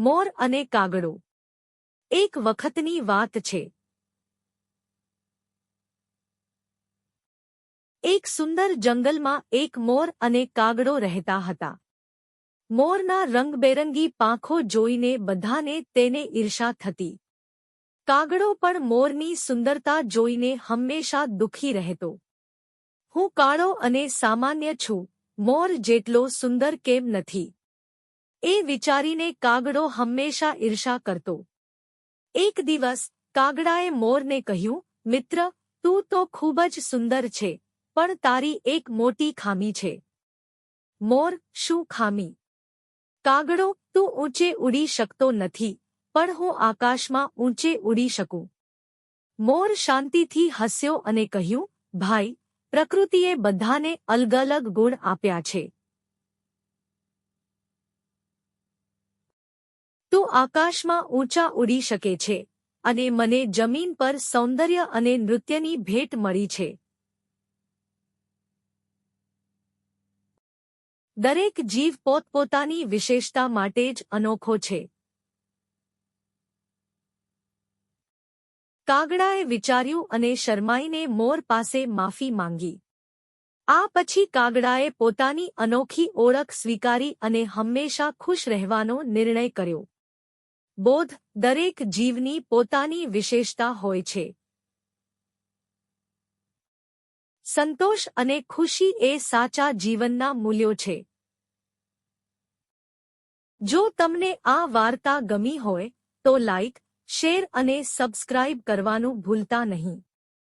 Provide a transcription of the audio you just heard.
મોર અને કાગડો. એક વખતની વાત છે. એક સુંદર જંગલમાં એક મોર અને કાગડો રહેતા હતા. મોરના રંગબેરંગી પાંખો જોઈને બધાને તેને ઈર્ષા થતી. કાગડો પણ મોરની સુંદરતા જોઈને હંમેશા દુઃખી રહેતો. હું કાળો અને સામાન્ય છું. મોર જેટલો સુંદર કેમ નથી? એ વિચારીને કાગડો હંમેશા ઈર્ષા કરતો. એક દિવસ કાગડાએ મોરને કહ્યું, મિત્ર, તું તો ખૂબ જ સુંદર છે, પણ તારી એક મોટી ખામી છે. મોર શું ખામી? કાગડો તું ઊંચે ઉડી શકતો નથી, પણ હું આકાશમાં ઊંચે ઉડી શકું. મોર શાંતિથી હસ્યો અને કહ્યું, ભાઈ, પ્રકૃતિએ બધાને અલગ અલગ ગુણ આપ્યા છે. આકાશમાં ઊંચા ઉડી શકે છે અને મને જમીન પર સૌંદર્ય અને નૃત્યની ભેટ મળી છે. દરેક જીવ પોતપોતાની વિશેષતા માટે જ અનોખો છે. કાગડાએ વિચાર્યું અને શરમાઈને મોર પાસે માફી માંગી. આ પછી કાગડાએ પોતાની અનોખી ઓળખ સ્વીકારી અને હંમેશા ખુશ રહેવાનો નિર્ણય કર્યો. બોધ દરેક જીવની પોતાની વિશેષતા હોય છે. સંતોષ અને ખુશી એ સાચા જીવનના મૂલ્યો છે. જો તમને આ વાર્તા ગમી હોય, તો લાઇક શેર અને સબસ્ક્રાઇબ કરવાનું ભૂલતા નહીં.